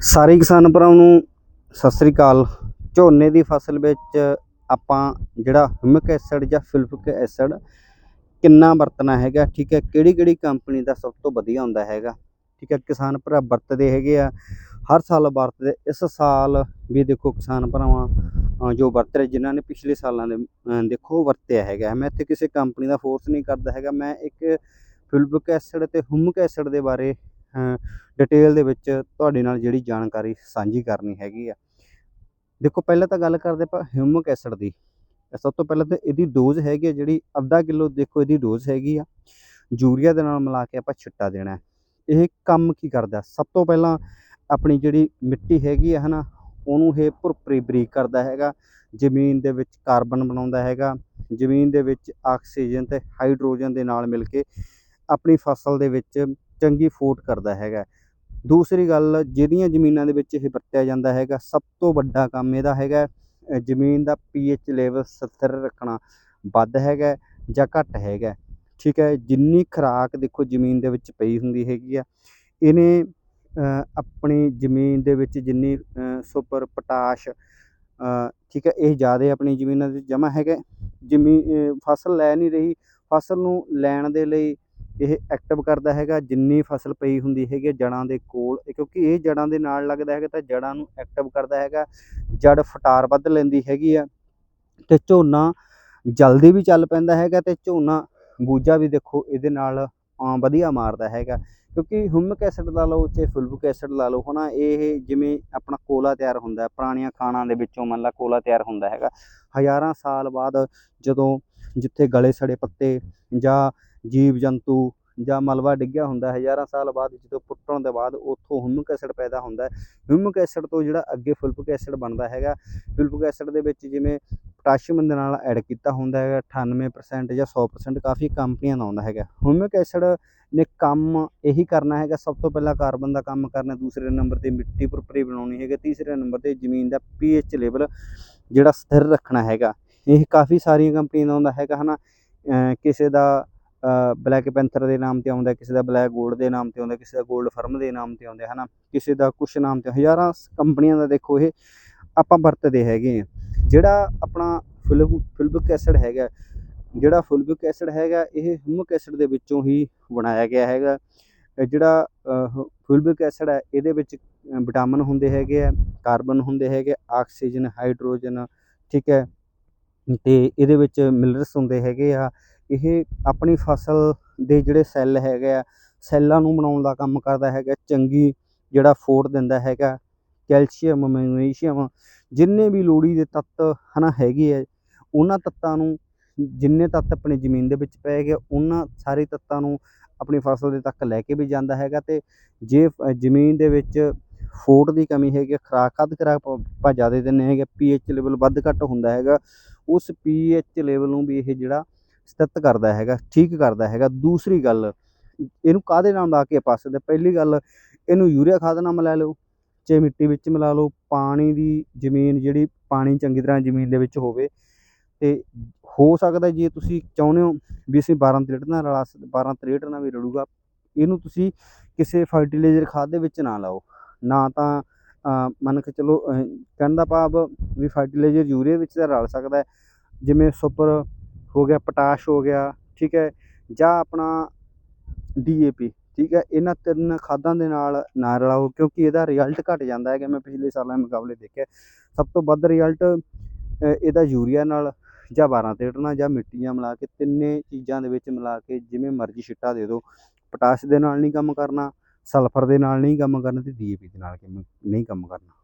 ਸਾਰੇ ਕਿਸਾਨ ਭਰਾਵਾਂ ਨੂੰ ਸਤਿ ਸ੍ਰੀ ਅਕਾਲ। ਝੋਨੇ ਦੀ ਫਸਲ ਵਿੱਚ ਆਪਾਂ ਜਿਹੜਾ ਹਿਊਮਿਕ ਐਸਿਡ ਜਾਂ ਫਿਲਫਿਕ ਐਸਿਡ ਕਿੰਨਾ ਵਰਤਣਾ ਹੈਗਾ, ਠੀਕ ਹੈ? ਕਿਹੜੀ ਕਿਹੜੀ ਕੰਪਨੀ ਦਾ ਸਭ ਤੋਂ ਵਧੀਆ ਹੁੰਦਾ ਹੈਗਾ, ਠੀਕ ਹੈ? ਕਿਸਾਨ ਭਰਾ ਵਰਤਦੇ ਹੈਗੇ ਆ, ਹਰ ਸਾਲ ਵਰਤਦੇ, ਇਸ ਸਾਲ ਵੀ ਦੇਖੋ ਕਿਸਾਨ ਭਰਾਵਾਂ ਜੋ ਵਰਤ ਰਹੇ, ਜਿਨ੍ਹਾਂ ਨੇ ਪਿਛਲੇ ਸਾਲਾਂ ਦੇ ਦੇਖੋ ਵਰਤਿਆ ਹੈਗਾ ਮੈਂ ਇੱਥੇ ਕਿਸੇ ਕੰਪਨੀ ਦਾ ਫੋਰਸ ਨਹੀਂ ਕਰਦਾ ਹੈਗਾ, ਮੈਂ ਇੱਕ ਫਿਲਫਿਕ ਐਸਿਡ ਤੇ ਹਿਊਮਿਕ ਐਸਿਡ ਦੇ ਬਾਰੇ ਡਿਟੇਲ ਦੇ ਵਿੱਚ ਤੁਹਾਡੇ ਨਾਲ ਜਿਹੜੀ ਜਾਣਕਾਰੀ ਸਾਂਝੀ ਕਰਨੀ ਹੈਗੀ ਆ। ਦੇਖੋ, ਪਹਿਲਾਂ ਤਾਂ ਗੱਲ ਕਰਦੇ ਆਪਾਂ ਹਿਊਮਿਕ ਐਸਿਡ ਦੀ। ਸਭ ਤੋਂ ਪਹਿਲਾਂ ਤਾਂ ਇਹਦੀ ਡੋਜ਼ ਹੈਗੀ ਆ ਜਿਹੜੀ ਅੱਧਾ ਕਿਲੋ ਦੇਖੋ ਇਹਦੀ ਡੋਜ਼ ਹੈਗੀ ਆ। ਯੂਰੀਆ ਦੇ ਨਾਲ ਮਿਲਾ ਕੇ ਆਪਾਂ ਛਿੱਟਾ ਦੇਣਾ ਇਹ ਕੰਮ ਕੀ ਕਰਦਾ? ਸਭ ਤੋਂ ਪਹਿਲਾਂ ਆਪਣੀ ਜਿਹੜੀ ਮਿੱਟੀ ਹੈਗੀ ਆ ਹਨਾ, ਉਹਨੂੰ ਇਹ ਭੁਰਪਰੀ ਬਰੀਕ ਕਰਦਾ ਹੈਗਾ। ਜ਼ਮੀਨ ਦੇ ਵਿੱਚ ਕਾਰਬਨ ਬਣਾਉਂਦਾ ਹੈਗਾ। ਜ਼ਮੀਨ ਦੇ ਵਿੱਚ ਆਕਸੀਜਨ ਤੇ ਹਾਈਡਰੋਜਨ ਦੇ ਨਾਲ ਮਿਲ ਕੇ ਆਪਣੀ ਫਸਲ ਦੇ ਵਿੱਚ ਚੰਗੀ ਫੂਟ ਕਰਦਾ ਹੈਗਾ। ਦੂਸਰੀ ਗੱਲ, ਜਿਹੜੀਆਂ ਜ਼ਮੀਨਾਂ ਦੇ ਵਿੱਚ ਇਹ ਵਰਤਿਆ ਜਾਂਦਾ ਹੈਗਾ, ਸਭ ਤੋਂ ਵੱਡਾ ਕੰਮ ਇਹਦਾ ਹੈਗਾ ਜ਼ਮੀਨ ਦਾ ਪੀ ਪੀਐਚ ਲੈਵਲ ਸਥਿਰ ਰੱਖਣਾ ਵੱਧ ਹੈਗਾ ਜਾਂ ਘੱਟ ਹੈਗਾ। ਠੀਕ ਹੈ, ਜਿੰਨੀ ਖੁਰਾਕ ਦੇਖੋ ਜ਼ਮੀਨ ਦੇ ਵਿੱਚ ਪਈ ਹੁੰਦੀ ਹੈਗੀ ਆ, ਇਹਨੇ ਆਪਣੀ ਜ਼ਮੀਨ ਦੇ ਵਿੱਚ ਜਿੰਨੀ ਸੁਪਰ, ਪੋਟਾਸ਼ ਠੀਕ ਹੈ, ਇਹ ਜ਼ਿਆਦਾ ਆਪਣੀ ਜ਼ਮੀਨਾਂ ਦੇ ਜਮ੍ਹਾਂ ਹੈਗਾ। ਜ਼ਮੀਨ ਫਸਲ ਲੈ ਨਹੀਂ ਰਹੀ, ਫਸਲ ਨੂੰ ਲੈਣ ਦੇ ਲਈ ਇਹ ਐਕਟਿਵ ਕਰਦਾ ਹੈਗਾ ਜਿੰਨੀ ਫਸਲ ਪਈ ਹੁੰਦੀ ਹੈਗੀ ਆ ਜੜਾਂ ਦੇ ਕੋਲ ਕਿਉਂਕਿ ਇਹ ਜੜਾਂ ਦੇ ਨਾਲ ਲੱਗਦਾ ਹੈਗਾ ਤਾਂ ਜੜਾਂ ਨੂੰ ਐਕਟਿਵ ਕਰਦਾ ਹੈਗਾ ਜੜ ਫਟਾਰ ਵੱਧ ਲੈਂਦੀ ਹੈਗੀ ਆ ਤੇ ਝੋਨਾ ਜਲਦੀ ਵੀ ਚੱਲ ਪੈਂਦਾ ਹੈਗਾ ਤੇ ਝੋਨਾ ਬੂਝਾ ਵੀ ਦੇਖੋ ਇਹਦੇ ਨਾਲ ਅ, ਵਧੀਆ ਮਾਰਦਾ ਹੈਗਾ ਕਿਉਂਕਿ ਹਿਊਮਿਕ ਐਸਿਡ ਲਾ ਲਓ ਚਾਹੇ ਫੁਲਵਿਕ ਐਸਿਡ ਲਾ ਲਓ ਹਨਾ ਇਹ ਜਿਵੇਂ ਆਪਣਾ ਕੋਲਾ ਤਿਆਰ ਹੁੰਦਾ ਹੈ, ਪੁਰਾਣੀਆਂ ਖਾਣਾਂ ਦੇ ਵਿੱਚੋਂ ਮੰਨ ਲਾ ਕੋਲਾ ਤਿਆਰ ਹੁੰਦਾ ਹੈਗਾ ਹਜ਼ਾਰਾਂ ਸਾਲ ਬਾਅਦ ਜਦੋਂ ਜਿੱਥੇ ਗਲੇ ਸੜੇ ਪੱਤੇ ਜਾਂ ਜੀਵ ਜੰਤੂ ਜਾਂ ਮਲਬਾ ਡਿੱਗਿਆ ਹੁੰਦਾ ਹਜ਼ਾਰਾਂ ਸਾਲ ਬਾਅਦ ਜਦੋਂ ਪੁੱਟਣ ਦੇ ਬਾਅਦ ਉੱਥੋਂ ਹਿਊਮਿਕ ਐਸਿਡ ਪੈਦਾ ਹੁੰਦਾ ਹਿਊਮਿਕ ਐਸਿਡ ਤੋਂ ਜਿਹੜਾ ਅੱਗੇ ਫੁਲਵਿਕ ਐਸਿਡ ਬਣਦਾ ਹੈਗਾ ਫੁਲਵਿਕ ਐਸਿਡ ਦੇ ਵਿੱਚ ਜਿਵੇਂ ਪੋਟਾਸ਼ੀਅਮ ਦੇ ਨਾਲ ਐਡ ਕੀਤਾ ਹੁੰਦਾ ਹੈਗਾ 98% ਜਾਂ 100% ਕਾਫੀ ਕੰਪਨੀਆਂ ਦਾ ਆਉਂਦਾ ਹੈਗਾ। ਹਿਊਮਿਕ ਐਸਿਡ ਨੇ ਕੰਮ ਇਹੀ ਕਰਨਾ ਹੈਗਾ, ਸਭ ਤੋਂ ਪਹਿਲਾਂ ਕਾਰਬਨ ਦਾ ਕੰਮ ਕਰਨਾ, ਦੂਸਰੇ ਨੰਬਰ ਤੇ ਮਿੱਟੀ ਪ੍ਰੋਪਰੀ ਬਣਾਉਣੀ ਹੈਗੀ, ਤੀਸਰੇ ਨੰਬਰ ਤੇ ਜ਼ਮੀਨ ਦਾ ਪੀਐਚ ਲੈਵਲ ਜਿਹੜਾ ਸਥਿਰ ਰੱਖਣਾ ਹੈਗਾ। ਇਹ ਕਾਫੀ ਸਾਰੀਆਂ ਕੰਪਨੀਆਂ ਦਾ ਆਉਂਦਾ ਹੈਗਾ, ਹਨਾ? ਅਹ ਕਿਸੇ ਦਾ ਬਲੈਕ ਪੈਂਥਰ ਦੇ ਨਾਮ ਤੇ ਆਉਂਦਾ, ਕਿਸੇ ਦਾ ਬਲੈਕ ਗੋਲਡ ਦੇ ਨਾਮ ਤੇ ਆਉਂਦਾ, ਕਿਸੇ ਦਾ ਗੋਲਡ ਫਰਮ ਦੇ ਨਾਮ ਤੇ ਆਉਂਦਾ ਹੈ ਨਾ ਕਿਸੇ ਦਾ ਕੁਛ ਨਾਮ ਤੇ ਹਜ਼ਾਰਾਂ ਕੰਪਨੀਆਂ ਦਾ ਦੇਖੋ ਇਹ ਆਪਾਂ ਵਰਤਦੇ ਹੈਗੇ ਆ। ਜਿਹੜਾ ਆਪਣਾ ਫੁਲਵਿਕ ਐਸਿਡ ਹੈਗਾ, ਜਿਹੜਾ ਫੁਲਵਿਕ ਐਸਿਡ ਹੈਗਾ, ਇਹ ਹਿਊਮਿਕ ਐਸਿਡ ਦੇ ਵਿੱਚੋਂ ਹੀ ਬਣਾਇਆ ਗਿਆ ਹੈਗਾ। ਜਿਹੜਾ ਫੁਲਵਿਕ ਐਸਿਡ ਹੈ, ਇਹਦੇ ਵਿੱਚ ਵਿਟਾਮਿਨ ਹੁੰਦੇ ਹੈਗੇ ਆ, ਕਾਰਬਨ ਹੁੰਦੇ ਹੈਗੇ, ਆਕਸੀਜਨ, ਹਾਈਡਰੋਜਨ, ਠੀਕ ਹੈ? ਤੇ ਇਹਦੇ ਵਿੱਚ ਮਿਨਰਲਸ ਹੁੰਦੇ ਹੈਗੇ ਆ ਇਹ ਆਪਣੀ ਫਸਲ ਦੇ ਜਿਹੜੇ ਸੈੱਲ ਹੈਗੇ ਆ ਸੈੱਲਾਂ ਨੂੰ ਬਣਾਉਣ ਦਾ ਕੰਮ ਕਰਦਾ ਹੈਗਾ ਚੰਗੀ ਜਿਹੜਾ ਫੋੜ ਦਿੰਦਾ ਹੈਗਾ ਕੈਲਸ਼ੀਅਮ ਮੈਗਨੀਸ਼ੀਅਮ ਜਿੰਨੇ ਵੀ ਲੋੜੀ ਦੇ ਤੱਤ ਹਨਾ ਹੈਗੇ ਆ ਉਹਨਾਂ ਤੱਤਾਂ ਨੂੰ ਜਿੰਨੇ ਤੱਤ ਆਪਣੀ ਜ਼ਮੀਨ ਦੇ ਵਿੱਚ ਪਏ ਹੈਗੇ ਉਹਨਾਂ ਸਾਰੇ ਤੱਤਾਂ ਨੂੰ ਆਪਣੀ ਫਸਲ ਦੇ ਤੱਕ ਲੈ ਕੇ ਵੀ ਜਾਂਦਾ ਹੈਗਾ ਤੇ ਜੇ ਜ਼ਮੀਨ ਦੇ ਵਿੱਚ ਫੋਟ ਦੀ ਕਮੀ ਹੈਗੀ ਆ, ਖੁਰਾਕ ਅੱਧ ਖੁਰਾਕ ਆਪਾਂ ਜ਼ਿਆਦਾ ਦਿੰਦੇ ਹੈਗੇ ਪੀਐਚ ਲੈਵਲ ਵੱਧ ਘੱਟ ਹੁੰਦਾ ਹੈਗਾ ਉਸ ਪੀਐਚ ਲੈਵਲ ਨੂੰ ਵੀ ਇਹ ਜਿਹੜਾ ਸਥਿਤ ਕਰਦਾ ਹੈਗਾ, ਠੀਕ ਕਰਦਾ ਹੈਗਾ। ਦੂਸਰੀ ਗੱਲ, ਇਹਨੂੰ ਕਾਹਦੇ ਨਾਲ ਲਾ ਕੇ ਆਪਾਂ ਸਕਦੇ ਪਹਿਲੀ ਗੱਲ, ਇਹਨੂੰ ਯੂਰੀਆ ਖਾਦ ਨਾਲ ਮਿਲਾ ਲਓ, ਚਾਹੇ ਮਿੱਟੀ ਵਿੱਚ ਮਿਲਾ ਲਓ, ਪਾਣੀ ਦੀ ਜ਼ਮੀਨ ਜਿਹੜੀ ਪਾਣੀ ਚੰਗੀ ਤਰ੍ਹਾਂ ਜ਼ਮੀਨ ਦੇ ਵਿੱਚ ਹੋਵੇ। ਤੇ ਹੋ ਸਕਦਾ ਜੇ ਤੁਸੀਂ ਚਾਹੁੰਦੇ ਹੋ ਵੀ ਅਸੀਂ 12 ਤਰੇਟ ਨਾਲ ਰਲਾ 12 ਤਰੇਟ ਨਾਲ ਵੀ ਰਲੂਗਾ, ਇਹਨੂੰ ਤੁਸੀਂ ਕਿਸੇ ਫਰਟੀਲਾਈਜ਼ਰ ਖਾਦ ਦੇ ਵਿੱਚ ਨਾ ਲਾਓ। ਨਾ ਤਾਂ ਮੰਨ ਕੇ ਚਲੋ ਕਹਿਣ ਦਾ ਭਾਵ ਵੀ ਫਰਟੀਲਾਈਜ਼ਰ ਯੂਰੀਆ ਵਿੱਚ ਤਾਂ ਰਲ ਸਕਦਾ ਜਿਵੇਂ ਸੁਪਰ ਹੋ ਗਿਆ, ਪੋਟਾਸ਼ ਹੋ ਗਿਆ, ਠੀਕ ਹੈ, ਜਾਂ ਆਪਣਾ ਡੀਏਪੀ ਠੀਕ ਹੈ, ਇਹਨਾਂ ਤਿੰਨ ਖਾਦਾਂ ਦੇ ਨਾਲ ਨਾ ਰਲਾਓ ਕਿਉਂਕਿ ਇਹਦਾ ਰਿਜ਼ਲਟ ਘਟ ਜਾਂਦਾ ਹੈ ਕਿ ਮੈਂ ਪਿਛਲੇ ਸਾਲਾਂ ਦੇ ਮੁਕਾਬਲੇ ਦੇਖਿਆ, ਸਭ ਤੋਂ ਵੱਧ ਰਿਜ਼ਲਟ ਇਹਦਾ ਯੂਰੀਆ ਨਾਲ ਜਾਂ 12 ਤਰੇਟ ਜਾਂ ਮਿੱਟੀਆਂ ਮਿਲਾ ਕੇ ਤਿੰਨੇ ਚੀਜ਼ਾਂ ਦੇ ਵਿੱਚ ਮਿਲਾ ਕੇ ਜਿਵੇਂ ਮਰਜ਼ੀ ਛਿੱਟਾ ਦੇ ਦਿਓ, ਪੋਟਾਸ਼ ਦੇ ਨਾਲ ਨਹੀਂ ਕੰਮ ਕਰਨਾ, ਸਲਫਰ ਦੇ ਨਾਲ ਨਹੀਂ ਕੰਮ ਕਰਨਾ ਤੇ ਡੀਏਪੀ ਦੇ ਨਾਲ ਕੰਮ- ਨਹੀਂ ਕੰਮ ਕਰਨਾ।